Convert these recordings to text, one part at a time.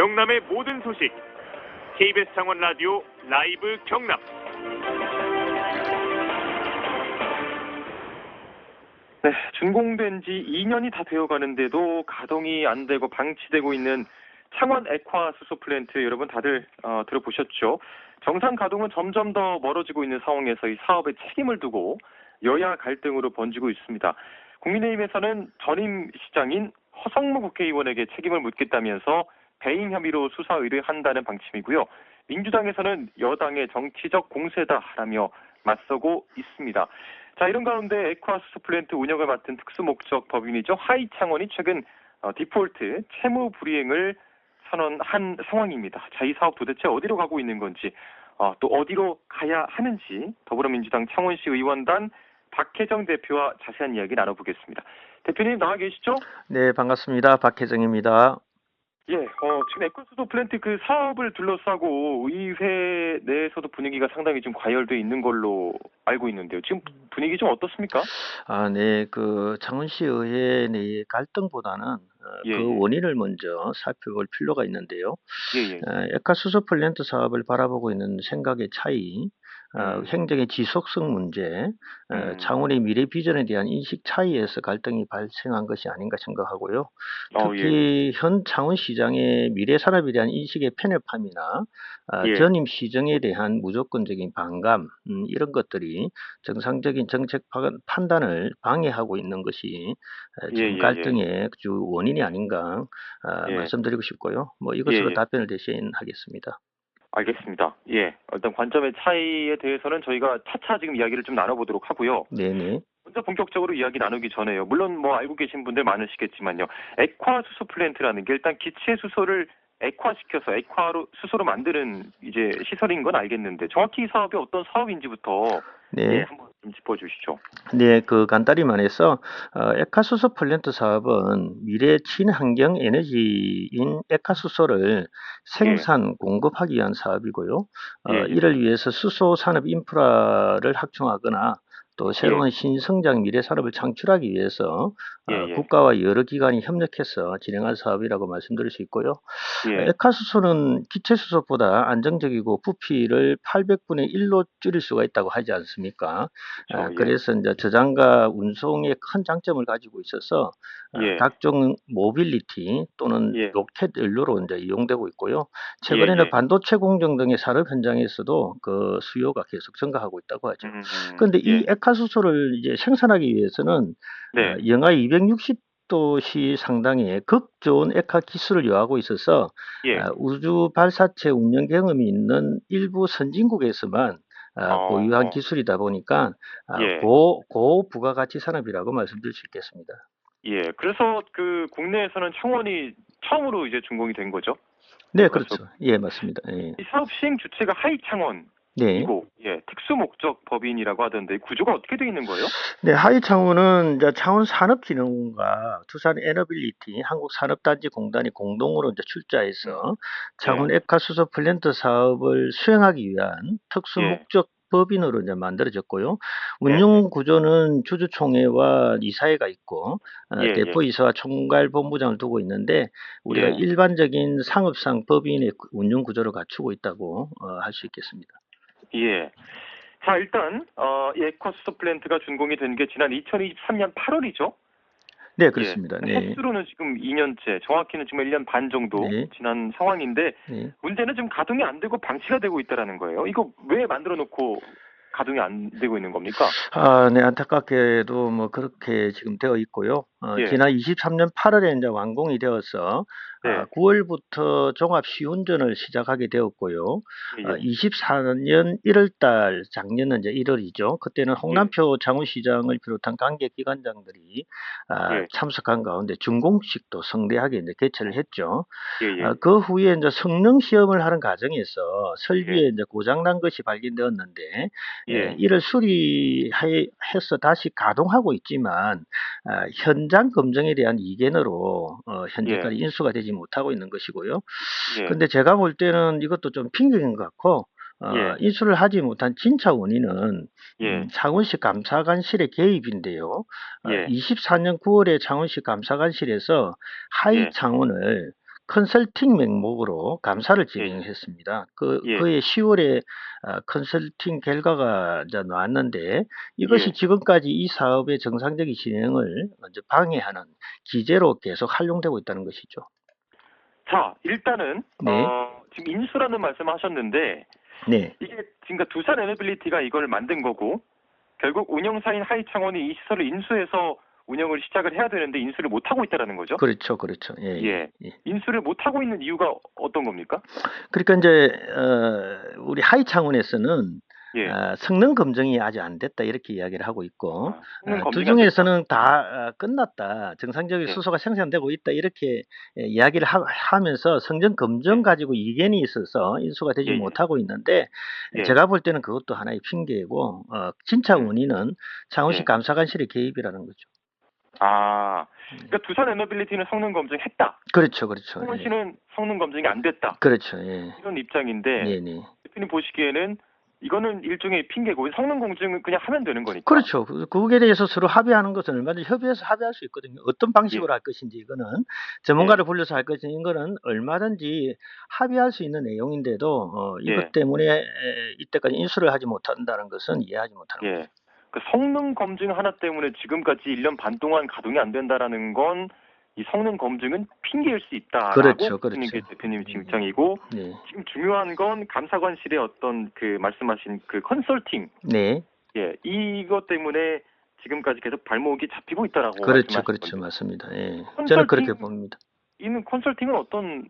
경남의 모든 소식 KBS 창원 라디오 라이브 경남 네, 준공된 지 2년이 다 되어 가는데도 가동이 안 되고 방치되고 있는 창원 액화 수소 플랜트 여러분 다들 어, 들어보셨죠? 정상 가동은 점점 더 멀어지고 있는 상황에서 이 사업에 책임을 두고 여야 갈등으로 번지고 있습니다. 국민의힘에서는 전임 시장인 허성무 국회의원에게 책임을 묻겠다면서 배임 혐의로 수사 의뢰한다는 방침이고요. 민주당에서는 여당의 정치적 공세다라며 맞서고 있습니다. 자, 이런 가운데 수소 플랜트 운영을 맡은 특수목적 법인이죠. 하이창원이 최근 어, 디폴트 채무 불이행을 선언한 상황입니다. 자, 이 사업 도대체 어디로 가고 있는 건지, 어, 또 어디로 가야 하는지 더불어민주당 창원시 의원단 박혜정 대표와 자세한 이야기 나눠보겠습니다. 대표님 나와 계시죠? 네, 반갑습니다. 박혜정입니다. 예, 어, 지금 에코수도 플랜트 그 사업을 둘러싸고 의회 내에서도 분위기가 상당히 좀 과열돼 있는 걸로 알고 있는데요. 지금 분위기 좀 어떻습니까? 아, 네, 그 창원시 의회 내 갈등보다는 어, 예, 그 예. 원인을 먼저 살펴볼 필요가 있는데요. 예, 예. 어, 에카 수소 플랜트 사업을 바라보고 있는 생각의 차이, 어, 음. 행정의 지속성 문제, 어, 음. 창원의 미래 비전에 대한 인식 차이에서 갈등이 발생한 것이 아닌가 생각하고요. 어, 예. 특히 현 창원시장의 미래 산업에 대한 인식의 편협함이나 아, 예. 전임 시정에 대한 무조건적인 반감 음, 이런 것들이 정상적인 정책 파- 판단을 방해하고 있는 것이 어, 예, 지금 예, 갈등의 주 원인이 아닌가 아, 예. 말씀드리고 싶고요. 뭐 이것으로 예, 예. 답변을 대신하겠습니다. 알겠습니다. 예. 일단 관점의 차이에 대해서는 저희가 차차 지금 이야기를 좀 나눠보도록 하고요. 네네. 먼저 본격적으로 이야기 나누기 전에요. 물론 뭐 알고 계신 분들 많으시겠지만요. 액화 수소 플랜트라는 게 일단 기체 수소를 액화시켜서 액화로 수소로 만드는 이제 시설인 건 알겠는데 정확히 이 사업이 어떤 사업인지부터 네. 예, 한번 좀 짚어주시죠. 네, 그 간단히 말해서 어, 에카수소 플랜트 사업은 미래 친환경 에너지인 에카수소를 생산 공급하기 위한 사업이고요. 어, 예, 예. 이를 위해서 수소 산업 인프라를 확충하거나 또 새로운 신성장 미래 산업을 창출하기 위해서 어, 예, 예. 국가와 여러 기관이 협력해서 진행한 사업이라고 말씀드릴 수 있고요. 예. 에카수소는 기체수소보다 안정적이고 부피를 800분의 1로 줄일 수가 있다고 하지 않습니까? 그렇죠. 아, 예. 그래서 이제 저장과 운송에 큰 장점을 가지고 있어서 아, 예. 각종 모빌리티 또는 예. 로켓 연료로 이제 이용되고 있고요. 최근에는 예, 예. 반도체 공정 등의 산업 현장에서도 그 수요가 계속 증가하고 있다고 하죠. 음, 그런데 이 예. 에 카수소를 이제 생산하기 위해서는 네. 어, 영하 260도씨 상당의 극좋은 에카 기술을 요하고 있어서 예. 아, 우주 발사체 운영 경험이 있는 일부 선진국에서만 아, 어, 보유한 어. 기술이다 보니까 아, 예. 고, 고 부가가치 산업이라고 말씀드릴 수 있겠습니다. 예. 그래서 그 국내에서는 창원이 처음으로 이제 준공이 된 거죠. 네, 그렇죠. 그렇죠. 예, 맞습니다. 예. 이 사업 시행 주체가 하이창원 네. 예, 특수 목적 법인이라고 하던데 구조가 어떻게 되어 있는 거예요? 네, 하이 창원은 이제 창원 산업진흥원과 두산 에너빌리티 한국산업단지공단이 공동으로 이제 출자해서 창원 에카수소 플랜트 사업을 수행하기 위한 특수 예. 목적 법인으로 이제 만들어졌고요. 운영 구조는 주주총회와 이사회가 있고 어, 예, 대표 이사와 총괄 본부장을 두고 있는데 우리가 예. 일반적인 상업상 법인의 운영 구조를 갖추고 있다고 어, 할수 있겠습니다. 예. 자, 일단 어, 이 에쿼스토 플랜트가 준공이 된 게 지난 2023년 8월이죠. 네, 그렇습니다. 예. 네. 횟수로는 지금 2년째, 정확히는 지금 1년 반 정도 네. 지난 상황인데 네. 문제는 지금 가동이 안 되고 방치가 되고 있다라는 거예요. 이거 왜 만들어 놓고 가동이 안 되고 있는 겁니까? 아, 네, 안타깝게도 뭐 그렇게 지금 되어 있고요. 어, 예. 지난 23년 8월에 이제 완공이 되어서 네. 아, 9월부터 종합 시운전을 시작하게 되었고요. 예, 아, 24년 1월달 작년은 이제 1월이죠. 그때는 홍남표 장훈시장을 비롯한 관계 기관장들이 아, 예. 참석한 가운데 준공식도 성대하게 이제 개최를 했죠. 예, 예. 아, 그 후에 이제 성능 시험을 하는 과정에서 설비에 예. 이제 고장난 것이 발견되었는데 예. 예, 이를 수리해서 다시 가동하고 있지만 아, 현장 검증에 대한 이견으로 어, 현재까지 예. 인수가 되지 못하고 있는 것이고요. 예. 근데 제가 볼 때는 이것도 좀 핑계인 것 같고 어, 예. 인수를 하지 못한 진짜 원인은 예. 음, 창원시 감사관실의 개입인데요. 어, 예. 24년 9월에 창원시 감사관실에서 하이 예. 창원을 컨설팅 명목으로 감사를 진행했습니다. 그 예. 그해 10월에 어, 컨설팅 결과가 이제 나왔는데 이것이 예. 지금까지 이 사업의 정상적인 진행을 방해하는 기재로 계속 활용되고 있다는 것이죠. 자, 일단은 네. 어, 지금 인수라는 말씀하셨는데 네, 이게 지금 두산 에너빌리티가 이걸 만든 거고 결국 운영사인 하이창원이 이 시설을 인수해서 운영을 시작을 해야 되는데 인수를 못 하고 있다라는 거죠. 그렇죠, 그렇죠. 예, 예. 예. 예. 인수를 못 하고 있는 이유가 어떤 겁니까? 그러니까 이제 어, 우리 하이 창원에서는 예. 어, 성능 검증이 아직 안 됐다 이렇게 이야기를 하고 있고 아, 성능 어, 두안 중에서는 다 어, 끝났다. 정상적인 예. 수소가 생산되고 있다. 이렇게 예, 이야기를 하, 면서 성전 검증 가지고 이견이 있어서 인수가 되지 예, 예. 못하고 있는데 예. 제가 볼 때는 그것도 하나의 핑계이고 어, 진짜 음. 원인은 창원시 예. 감사관실의 개입이라는 거죠. 아, 그러니까 두산 에너빌리티는 성능 검증했다. 그렇죠, 그렇죠. 창원 예. 씨는 성능 검증이 안 됐다. 그렇죠. 예. 이런 입장인데. 대표님 보시기에는 이거는 일종의 핑계고 성능 검증은 그냥 하면 되는 거니까. 그렇죠. 그- 그거에 대해서 서로 합의하는 것은 얼마든지 협의해서 합의할 수 있거든요. 어떤 방식으로 할 것인지 이거는 전문가를 불러서 할 것인지 이거는 얼마든지 합의할 수 있는 내용인데도 어, 이것 예. 때문에 에, 이때까지 인수를 하지 못한다는 것은 이해하지 못하는 거죠. 예. 그 성능 검증 하나 때문에 지금까지 1년 반 동안 가동이 안 된다라는 건 이 성능 검증은 핑계일 수 있다라고 그렇죠, 그렇죠. 대표님이 지금 음. 입장이고 네. 지금 중요한 건 감사관실의 어떤 그 말씀하신 그 컨설팅 네. 예 이것 때문에 지금까지 계속 발목이 잡히고 있다라고 그렇죠. 그렇죠. 건데 맞습니다. 예. 저는 그렇게 봅니다. 이는 컨설팅은 어떤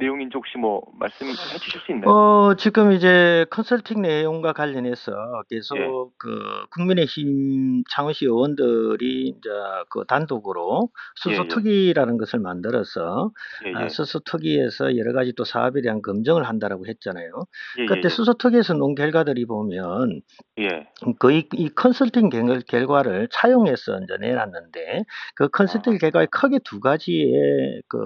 내용인지 혹시 뭐 말씀해 주실 수 있나요? 어, 지금 이제 컨설팅 내용과 관련해서 계속 예. 그 국민의힘 창원시 의원들이 이제 그 단독으로 예, 예. 수소특위라는 것을 만들어서 예, 아, 예. 수소특위에서 여러 가지 또 사업에 대한 검증을 한다라고 했잖아요. 예, 그때 예, 수소특위에서 놓은 결과들이 보면 예. 거의 이 컨설팅 결- 결과를 차용해서 이제 내놨는데 그 컨설팅 아. 결과에 크게 두 가지의 그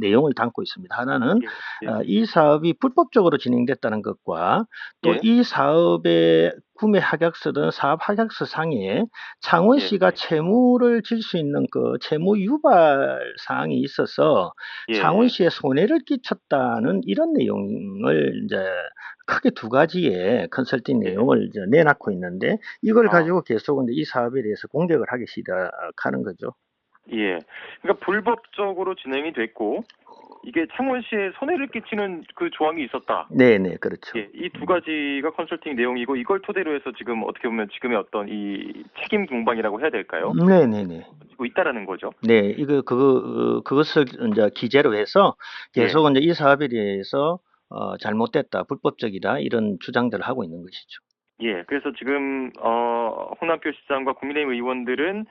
내용을 담고 있습니다. 하나는 예. 어, 이 사업이 불법적으로 진행됐다는 것과 또 예. 이 사업의 구매 하객서든 사업 하객서 상에 창원시가 예. 채무를 질 수 있는 그 채무 유발 사항이 있어서 예. 창원시에 손해를 끼쳤다는 이런 내용을 이제 크게 두 가지의 컨설팅 예. 내용을 이제 내놓고 있는데 이걸 아. 가지고 계속 이제 이 사업에 대해서 공격을 하기 시작하는 거죠. 예. 그러니까 불법적으로 진행이 됐고 이게 창원시에 손해를 끼치는 그 조항이 있었다. 네, 네, 그렇죠. 예, 이 두 가지가 컨설팅 내용이고 이걸 토대로 해서 지금 어떻게 보면 지금의 어떤 이 책임 공방이라고 해야 될까요? 네, 네, 네. 지고 있다라는 거죠. 네, 이거 어, 그것을 이제 기재로 해서 계속 이제 이 사업에 대해서 어, 잘못됐다, 불법적이다 이런 주장들을 하고 있는 것이죠. 예, 그래서 지금 어, 홍남표 시장과 국민의힘 의원들은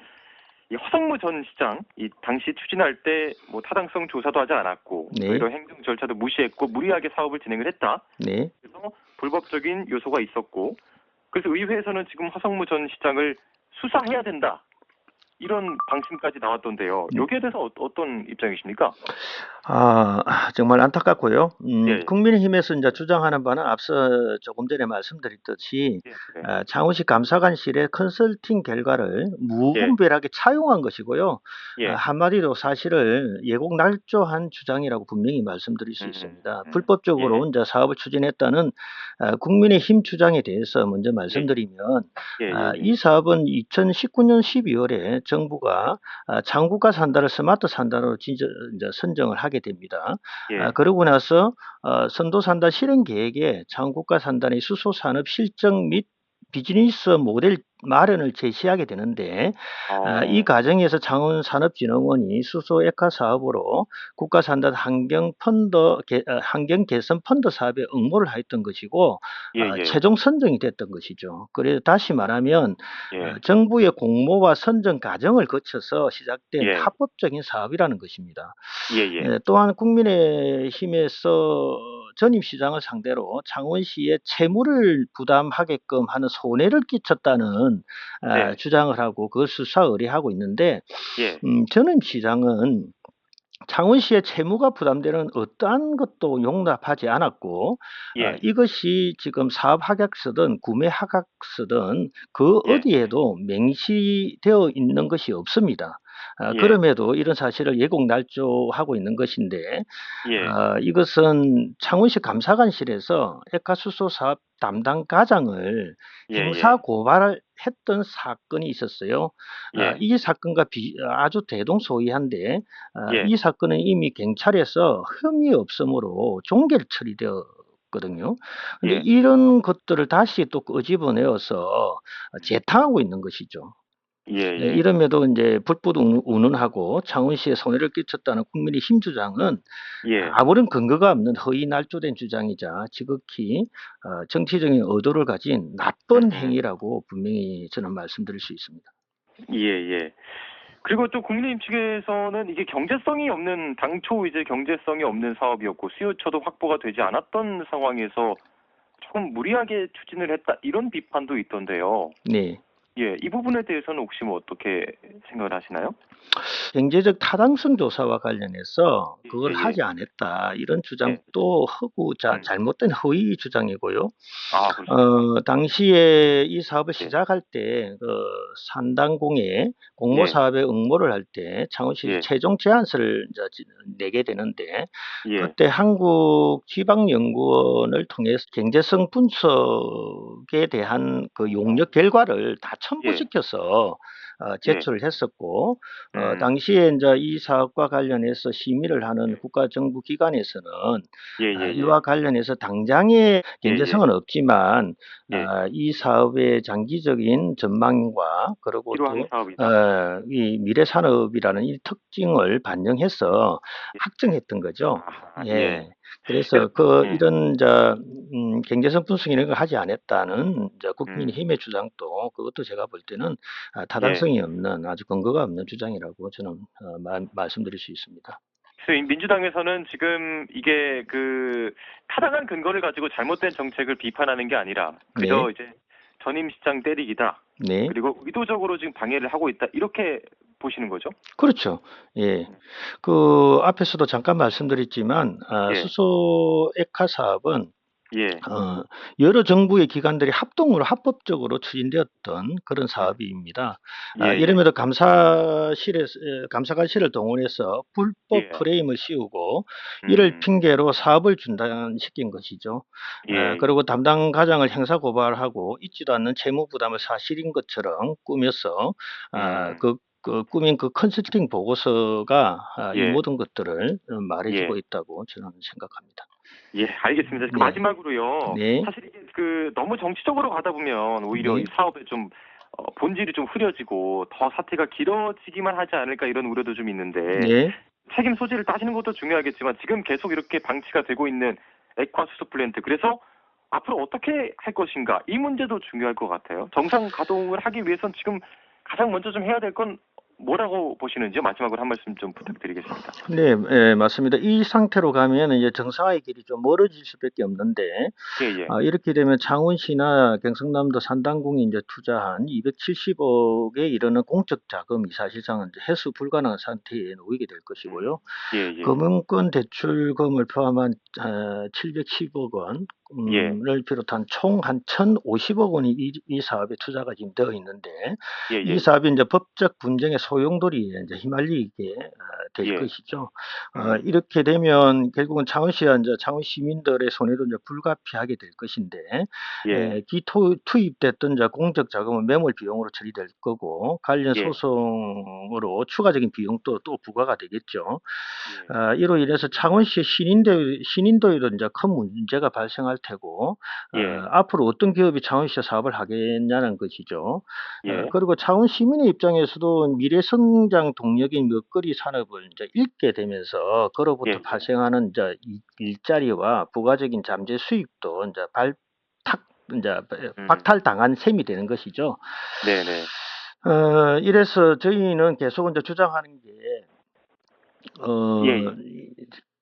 이 허성무 전 시장 이 당시 추진할 때 뭐 타당성 조사도 하지 않았고 네. 오히려 행정 절차도 무시했고 무리하게 사업을 진행을 했다. 네, 그래서 불법적인 요소가 있었고 그래서 의회에서는 지금 허성무 전 시장을 수사해야 된다. 이런 방침까지 나왔던데요. 네. 여기에 대해서 어, 떤 입장이십니까? 아 정말 안타깝고요. 음, 예. 국민의힘에서 이제 주장하는 바는 앞서 조금 전에 말씀드렸듯이 예, 네. 아, 창원시 감사관실의 컨설팅 결과를 무분별하게 차용한 것이고요. 예. 아, 한마디로 사실을 예곡 날조한 주장이라고 분명히 말씀드릴 수 음, 있습니다. 음. 불법적으로 예. 이제 사업을 추진했다는 아, 국민의힘 주장에 대해서 먼저 말씀드리면 예, 예, 아, 예. 이 사업은 2019년 12월에 정부가 아, 장국가 산다를 스마트 산다로 진저, 이제 선정을 하게 됩니다. 예. 아, 그러고 나서 어, 선도 산다 실행 계획에 장국가 산단의 수소 산업 실정 및 비즈니스 모델 마련을 제시하게 되는데 아, 어, 이 과정에서 창원산업진흥원이 수소 액화 사업으로 국가산단 환경 펀드 개, 어, 환경 개선 펀드 사업에 응모를 하였던 것이고 예, 아, 예. 최종 선정이 됐던 것이죠. 그래서 다시 말하면 예. 어, 정부의 공모와 선정 과정을 거쳐서 시작된 예. 합법적인 사업이라는 것입니다. 예, 예. 예, 또한 국민의힘에서 전임시장을 상대로 창원시에 채무를 부담하게끔 하는 손해를 끼쳤다는 아, 네. 주장을 하고 그걸 수사 의뢰하고 있는데 예. 음, 전임시장은 창원시의 채무가 부담되는 어떠한 것도 용납하지 않았고 예. 아, 이것이 지금 사업 하객서든 구매 하객서든 그 예. 어디에도 맹시되어 있는 것이 없습니다. 아, 예. 그럼에도 이런 사실을 예고 날조하고 있는 것인데 예. 아, 이것은 창원시 감사관실에서 에카수소 사업 담당 과장을 예, 형사 고발을 했던 사건이 있었어요. 예. 아, 이 사건과 비- 아주 대동소이한데 아, 예. 이 사건은 이미 경찰에서 흠이 없으므로 종결 처리되었거든요. 근데 예. 이런 것들을 다시 또 끄집어내어서 재탕하고 있는 것이죠. 예, 예. 네, 이름에도 이제 불법 운- 운운하고 창원 시에 손해를 끼쳤다는 국민의 힘 주장은 예. 아무런 근거가 없는 허위 날조된 주장이자 지극히 어, 정치적인 의도를 가진 나쁜 음. 행위라고 분명히 저는 말씀드릴 수 있습니다. 예, 예. 그리고 또 국민의힘 측에서는 이게 경제성이 없는 당초 이제 경제성이 없는 사업이었고 수요처도 확보가 되지 않았던 상황에서 조금 무리하게 추진을 했다 이런 비판도 있던데요. 네. 예, 이 부분에 대해서는 혹시 뭐 어떻게 생각을 하시나요? 경제적 타당성 조사와 관련해서 그걸 예, 예. 하지 않았다 이런 주장도 허구 자 음. 잘못된 허위 주장이고요. 아. 어 당시에 이 사업을 예. 시작할 때 그 산당공에 공모 예. 사업에 응모를 할 때 창원시 예. 최종 제안서를 이제 지- 내게 되는데 예, 그때 한국 지방연구원을 통해서 경제성 분석에 대한 그 용역 결과를 다 첨부시켜서 어, 제출을 했었고 어, 예. 음. 당시에 이제 이 사업과 관련해서 심의를 하는 국가정부 기관에서는 예, 아, 예, 예. 이와 관련해서 당장의 경제성은 없지만 예. 아, 이 사업의 장기적인 전망과 그리고 또. 어, 이 미래 산업이라는 이 특징을 반영해서 예. 확정했던 거죠. 아, 예. 그래서 그 예. 이런 자 음, 경제성 분석 이런 걸 하지 않았다는 자 음. 국민의힘의 주장도 그것도 제가 볼 때는 아, 타당성이 예. 없는 아주 근거가 없는 주장이라고 저는 어, 말, 말씀드릴 수 있습니다. 그래서 이 민주당에서는 지금 이게 그 타당한 근거를 가지고 잘못된 정책을 비판하는 게 아니라 그저 네. 이제 전임 시장 때리기다. 네, 그리고 의도적으로 지금 방해를 하고 있다. 이렇게 보시는 거죠? 그렇죠. 예, 그 앞에서도 잠깐 말씀드렸지만 아, 예. 수소 액화 사업은 예. 어, 여러 정부의 기관들이 합동으로 합법적으로 추진되었던 그런 사업입니다. 예, 아, 예. 이름에도 감사실에 감사관실을 동원해서 불법 예. 프레임을 씌우고 이를 음, 핑계로 사업을 중단시킨 것이죠. 예. 아, 그리고 담당 과장을 형사 고발하고 있지도 않는 채무 부담을 사실인 것처럼 꾸며서 아, 음. 그, 그 꾸민 그 컨설팅 보고서가 아, 이 예. 모든 것들을 어, 말해주고 예. 있다고 저는 생각합니다. 예, 알겠습니다. 그 네. 마지막으로요. 네. 사실 이게 그 너무 정치적으로 가다 보면 오히려 네. 이 사업에 좀 어, 본질이 좀 흐려지고 더 사태가 길어지기만 하지 않을까 이런 우려도 좀 있는데 네. 책임 소재를 따지는 것도 중요하겠지만 지금 계속 이렇게 방치가 되고 있는 액화 수소 플랜트 그래서 앞으로 어떻게 할 것인가 이 문제도 중요할 것 같아요. 정상 가동을 하기 위해선 지금 가장 먼저 좀 해야 될 건 뭐라고 보시는지요? 마지막으로 한 말씀 좀 부탁드리겠습니다. 네, 예, 맞습니다. 이 상태로 가면 이제 정상화의 길이 좀 멀어질 수밖에 없는데 예, 예. 아, 이렇게 되면 창원시나 경상남도 산당공이 이제 투자한 270억에 이르는 공적 자금이 사실상은 이제 회수 불가능한 상태에 놓이게 될 것이고요. 예, 예. 금융권 대출금을 포함한 어, 710억 원을 예. 비롯한 총 한 1,050억 원이 이, 이 사업에 투자가 지금 되어 있는데 예, 예. 이 사업이 이제 법적 분쟁의 소용돌이에 이제 휘말리게 어, 될 예. 것이죠. 어, 이렇게 되면 결국은 창원시와 이제 창원 시민들의 손해도 이제 불가피하게 될 것인데 예. 에, 기토 투입됐던 이제 공적 자금은 매몰 비용으로 처리될 거고 관련 예. 소송으로 추가적인 비용도 또 부과가 되겠죠. 예. 아, 이로 인해서 창원시 신인도 신인도에도 이제 큰 문제가 발생할 테고 예. 어, 앞으로 어떤 기업이 창원시에 사업을 하겠냐는 것이죠. 예. 어, 그리고 창원 시민의 입장에서도 미래 성장 동력인 먹거리 산업을 이제 잃게 되면서 그로부터 예. 발생하는 이제 이- 일자리와 부가적인 잠재 수입도 이제 발탁 이제 음. 박탈당한 셈이 되는 것이죠. 네, 네. 어, 이래서 저희는 계속 이제 주장하는 게, 어, 예, 예.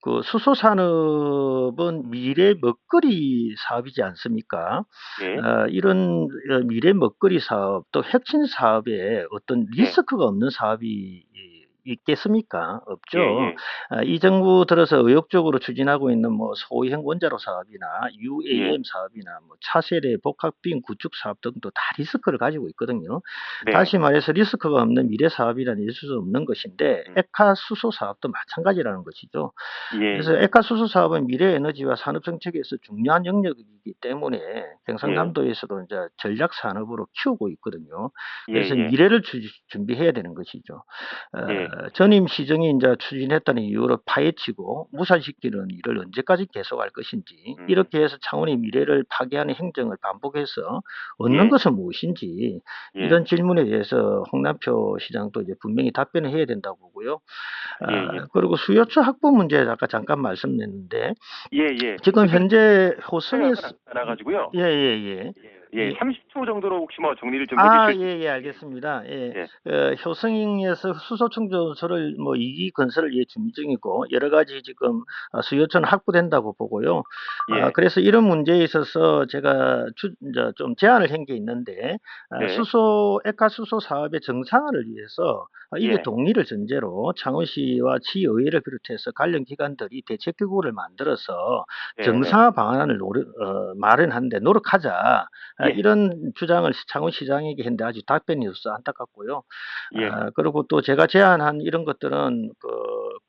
그 수소 산업은 미래 먹거리 사업이지 않습니까? 예. 어, 이런 어, 미래 먹거리 사업 또 혁신 사업에 어떤 예. 리스크가 없는 사업이 이- 있겠습니까? 없죠. 예, 예. 아, 이 정부 들어서 의욕적으로 추진하고 있는 뭐 소형 원자로 사업이나 UAM 예. 사업이나 뭐 차세대 복합빈 구축 사업 등도 다 리스크를 가지고 있거든요. 네. 다시 말해서 리스크가 없는 미래 사업이라는 있을 수 없는 것인데 음. 에카 수소 사업도 마찬가지라는 것이죠. 예. 그래서 에카 수소 사업은 미래 에너지와 산업 정책에서 중요한 영역이기 때문에 경상남도에서도 이제 전략 산업으로 키우고 있거든요. 예, 그래서 예. 미래를 주- 준비해야 되는 것이죠. 어, 예. 전임 시정이 이제 추진했다는 이유로 파헤치고 무산시키는 일을 언제까지 계속할 것인지 음. 이렇게 해서 창원의 미래를 파괴하는 행정을 반복해서 얻는 예. 것은 무엇인지 예. 이런 질문에 대해서 홍남표 시장도 이제 분명히 답변을 해야 된다고 보고요. 아, 예, 예. 그리고 수요처 확보 문제 아까 잠깐 말씀드렸는데 예, 예. 지금 현재 호성에 시간이 나가지고요. 예예 예 예, 예, 예. 30초 정도로 혹시 뭐 정리를 좀 아, 해주실 예, 예, 알겠습니다. 예. 예. 어, 효성에서 수소 충전소를 뭐 2기 건설을 예 준비 중이고 여러 가지 지금 어, 수요처는 확보된다고 보고요. 예. 아, 그래서 이런 문제에 있어서 제가 주, 이제 좀 제안을 한 게 있는데 아, 네. 수소 에카 수소 사업의 정상화를 위해서 아, 이게 예. 동의를 전제로 창원시와 지의회를 비롯해서 관련 기관들이 대책 기구를 만들어서 예, 정상화 방안을 노력, 어, 마련하는데 노력하자 아, 예. 이런 주장을 창원시장에게 했는데 아직 답변이 없어 안타깝고요. 예. 아, 그리고 또 제가 제안한 이런 것들은 그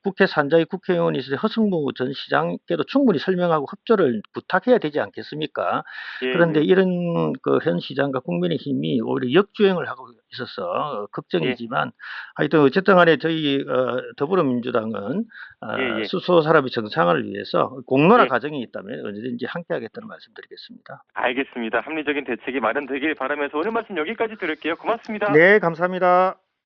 국회 산자의 국회의원이 있을 때 허승무 전 시장께도 충분히 설명하고 협조를 부탁해야 되지 않겠습니까? 예, 그런데 예. 이런 그 현 시장과 국민의 힘이 오히려 역주행을 하고 있어서 어, 걱정이지만 하여튼 어쨌든 간에 저희 어, 더불어민주당은 어, 예, 예. 수소 산업의 정상화를 위해서 공론화 예. 과정이 있다면 언제든지 함께하겠다는 말씀드리겠습니다. 알겠습니다. 합리적인 대책이 마련되길 바라면서 오늘 말씀 여기까지 들을게요. 고맙습니다. 네, 감사합니다.